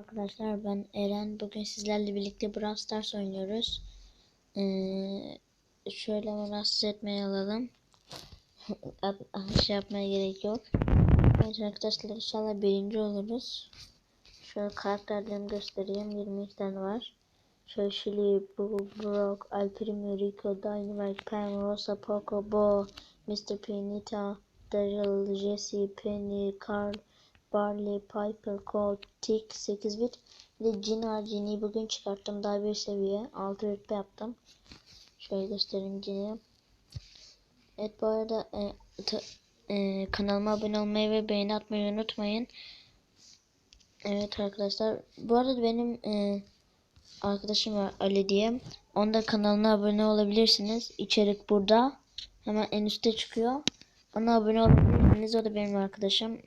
Arkadaşlar ben Eren. Bugün sizlerle birlikte Brawl Stars oynuyoruz. Ee, şöyle rahatsız etmeye alalım. At- şey yapmaya gerek yok. Evet arkadaşlar inşallah birinci oluruz. Şöyle karakterlerimi göstereyim. 22 tane var. Şöyle Shelly, Brock, Alprimo, Rico, Dynamite, Pam, Rosa, Poco, Bo, Mr. P, Nita, Daryl, Jesse, Penny, Carl, Barley, Piper, Colt, Tick, 8 bit. Bir de Jin var. Jin'i bugün çıkarttım. Daha bir seviye. 6 rütbe yaptım. Şöyle göstereyim Jin'i. Evet bu arada e, ta- e, kanalıma abone olmayı ve beğeni atmayı unutmayın. Evet arkadaşlar. Bu arada benim e, arkadaşım var Ali diye. Onda kanalına abone olabilirsiniz. İçerik burada. Hemen en üstte çıkıyor. Ona abone olabilirsiniz. O da benim arkadaşım.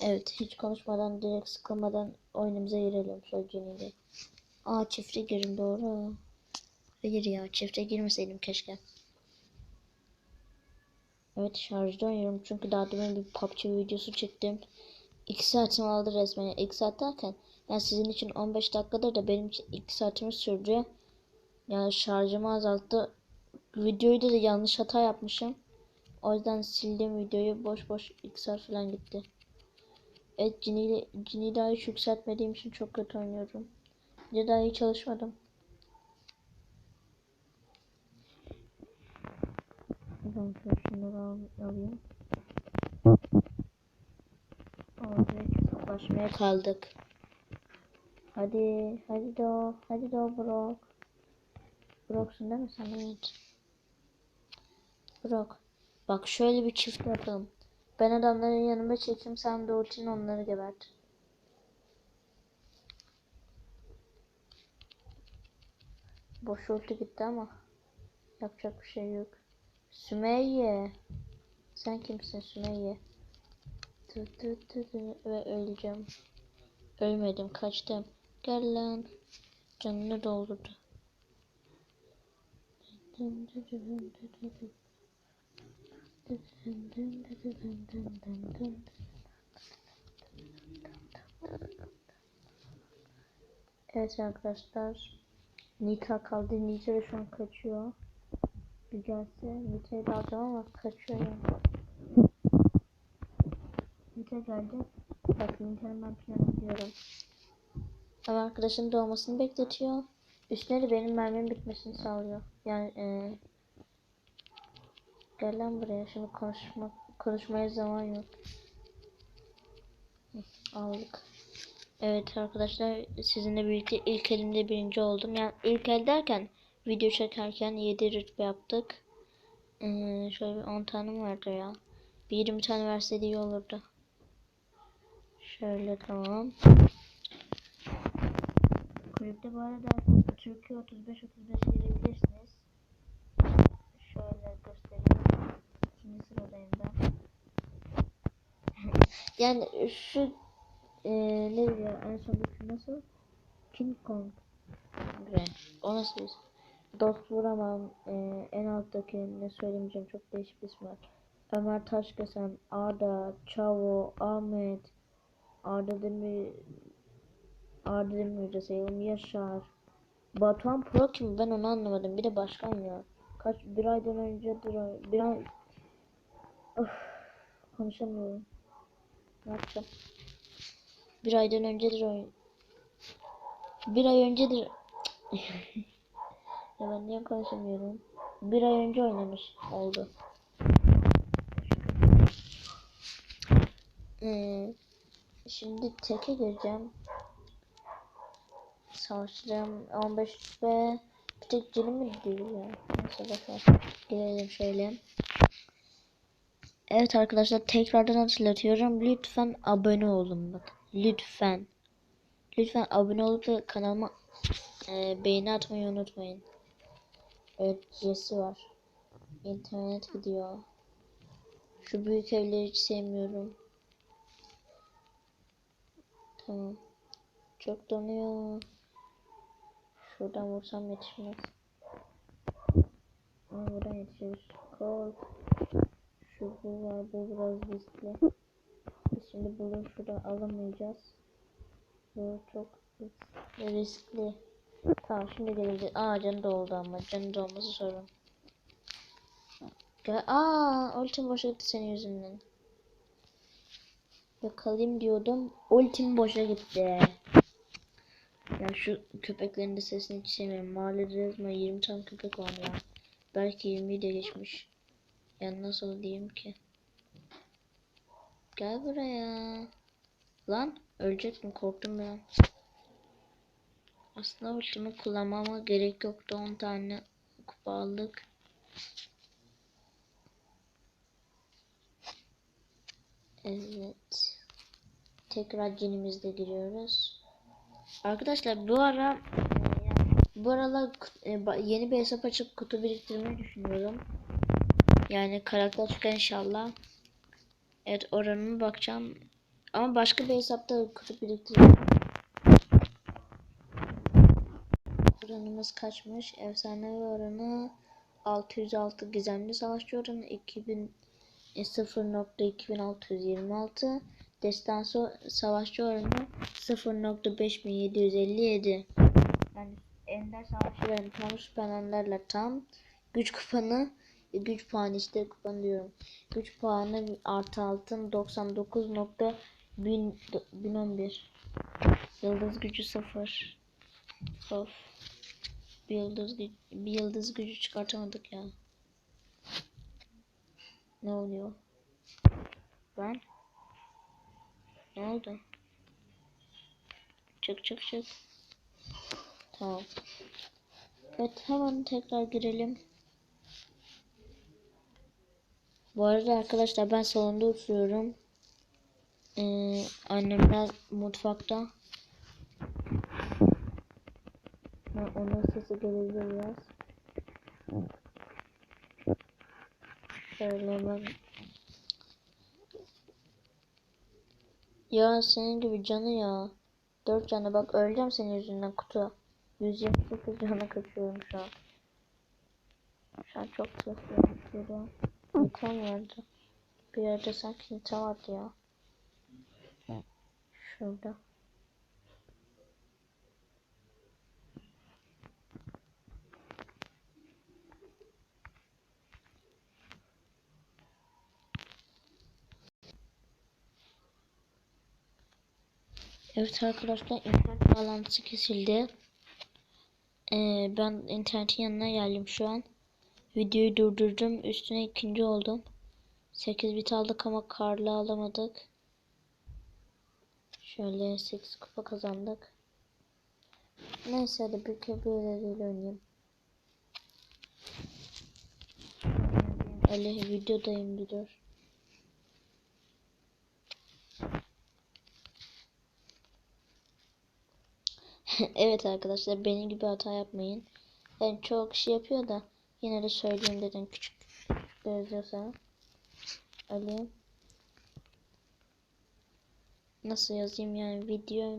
Evet hiç konuşmadan direkt sıkılmadan oyunumuza girelim Jenny'de. Aa çifte girin doğru. Hayır ya çifte girmeseydim keşke. Evet şarjda oynuyorum çünkü daha demin bir PUBG videosu çektim. 2 saatimi aldı resmen. 2 saat derken yani sizin için 15 dakikadır da benim için 2 saatimi sürdü. Yani şarjımı azalttı. Videoyu da yanlış hata yapmışım. O yüzden sildim videoyu boş boş 2 saat falan gitti. Evet Cini, Cini daha hiç yükseltmediğim için çok kötü oynuyorum. Bir daha iyi çalışmadım. Ben şunları al, alayım. Hesaplaşmaya kaldık. Hadi, hadi do, hadi do Brock. Brock'sun değil mi sen? Evet. Brock. Bak şöyle bir çift yapalım. Ben adamların yanıma çekeyim sen de ultin onları gebert. Boş ulti gitti ama yapacak bir şey yok. Sümeyye. Sen kimsin Sümeyye? Tı tı tı tı ve öleceğim. Ölmedim kaçtım. Gel lan. Canını doldurdu. Evet arkadaşlar. Nita kaldı. Nita şu an kaçıyor. Bir gelse Nita'yı da alacağım ama kaçıyor yani. Nita geldi. Bak Nita'nın ben planı biliyorum. Ama arkadaşın doğmasını bekletiyor. Üstüne de benim mermim bitmesini sağlıyor. Yani eee Gel lan buraya şimdi konuşma konuşmaya zaman yok. Aldık. Evet arkadaşlar sizinle birlikte ilk elimde birinci oldum. Yani ilk el derken video çekerken 7 rütbe yaptık. Ee, şöyle bir 10 tane vardı ya? Bir 20 tane verseydi iyi olurdu. Şöyle tamam. Kulüpte bu arada Türkiye 35 35 girebilirsiniz. Şöyle göstereyim. İkinci sıradayım ben. yani şu e, ne diyor en sondaki nasıl? King Kong. Bre. O nasıl bir Dost vuramam. E, en alttaki ne söylemeyeceğim çok değişik bir isim var. Ömer Taşkesen, Arda, Çavo, Ahmet, Arda Demir, Arda Demir'de sayalım, Yaşar. Batuhan Pro kim? Ben onu anlamadım. Bir de başkan ya. Kaç bir aydan öncedir o- bir ay of, konuşamıyorum. Ne yapacağım? Bir aydan öncedir oyun. Bir ay öncedir. ya ben niye konuşamıyorum? Bir ay önce oynamış oldu. Ee, şimdi teke gireceğim. Savaşacağım 15 ve bir tek canım mı değil ya. Neyse bakalım. Girelim şöyle. Evet arkadaşlar tekrardan hatırlatıyorum. Lütfen abone olun bak. Lütfen. Lütfen abone olup da kanalıma e, beğeni atmayı unutmayın. Evet Jesse var. İnternet gidiyor. Şu büyük evleri hiç sevmiyorum. Tamam. Çok donuyor. Şuradan vursam yetişmez. Ama buradan yetişir. Kork. Bu var. Bu biraz riskli. Biz şimdi bunu şuradan alamayacağız. Bu çok riskli. Tamam şimdi gelecek. Aa canı doldu ama canı dolması sorun. Gel. Aa ultim boşa gitti senin yüzünden. Yakalayayım diyordum. Ultim boşa gitti. Ya şu köpeklerin de sesini hiç sevmiyorum. Mahallede resmen 20 tane köpek var ya. Belki 20'yi de geçmiş. Ya nasıl diyeyim ki? Gel buraya. Lan ölecek mi? Korktum ben. Aslında ultimi kullanmama gerek yoktu. 10 tane kupa aldık. Evet. Tekrar cenimizde giriyoruz. Arkadaşlar bu ara bu aralar e, yeni bir hesap açıp kutu biriktirmeyi düşünüyorum. Yani karakter çıkar inşallah. Evet oranına bakacağım. Ama başka bir hesapta kutu biriktireceğim. Oranımız kaçmış? Efsanevi oranı 606 gizemli savaşçı oranı 2000 e, 0.2626 destansı savaşçı oranı 0.5757 yani ender savaşçıların tam süperenlerle tam güç kupanı e, güç puanı işte kupanı diyorum güç puanı artı altın 99.1011 yıldız gücü 0 of bir yıldız, gü- bir yıldız gücü çıkartamadık ya ne oluyor? Ben? Ne oldu? Çık çık çık. Tamam. Evet hemen tekrar girelim. Bu arada arkadaşlar ben salonda oturuyorum. Ee, annemler mutfakta. Ha, onun sesi gelebilir biraz. Şöyle ben Ya senin gibi canı ya. Dört canı bak öleceğim senin yüzünden kutu. 128 cana kaçıyorum şu an. Şu an çok sesli Nitan vardı. Bir yerde sanki Nitan vardı ya. Şurada. Evet arkadaşlar internet bağlantısı kesildi. Ee, ben internetin yanına geldim şu an. Videoyu durdurdum. Üstüne ikinci oldum. 8 bit aldık ama karlı alamadık. Şöyle 8 kupa kazandık. Neyse hadi bir kere böyle değil oynayayım. Öyle videodayım dur. evet arkadaşlar benim gibi hata yapmayın. Yani çoğu kişi yapıyor da yine de söyleyeyim dedim küçük yazıyorsa. Ali. Nasıl yazayım yani video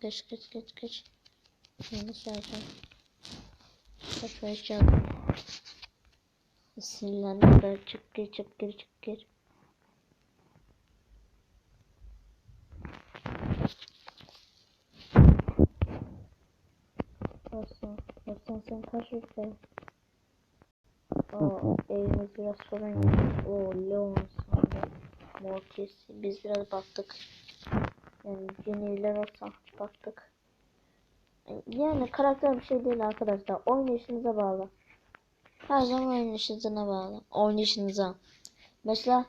Geç geç geç geç. Yanlış yazacağım Kaç beş yazdım Sinirlendim. Ben çık gir çık gir çık gir Olsun. Olsun sen kaç rütbe? Oo, evimiz biraz sorun yok. Oo, Leon sonra Mortis. Biz biraz baktık. Yani Jenny'ler olsa baktık. Yani karakter bir şey değil arkadaşlar. Oynayışınıza bağlı. Her zaman oynayışınıza bağlı. Oynayışınıza. Mesela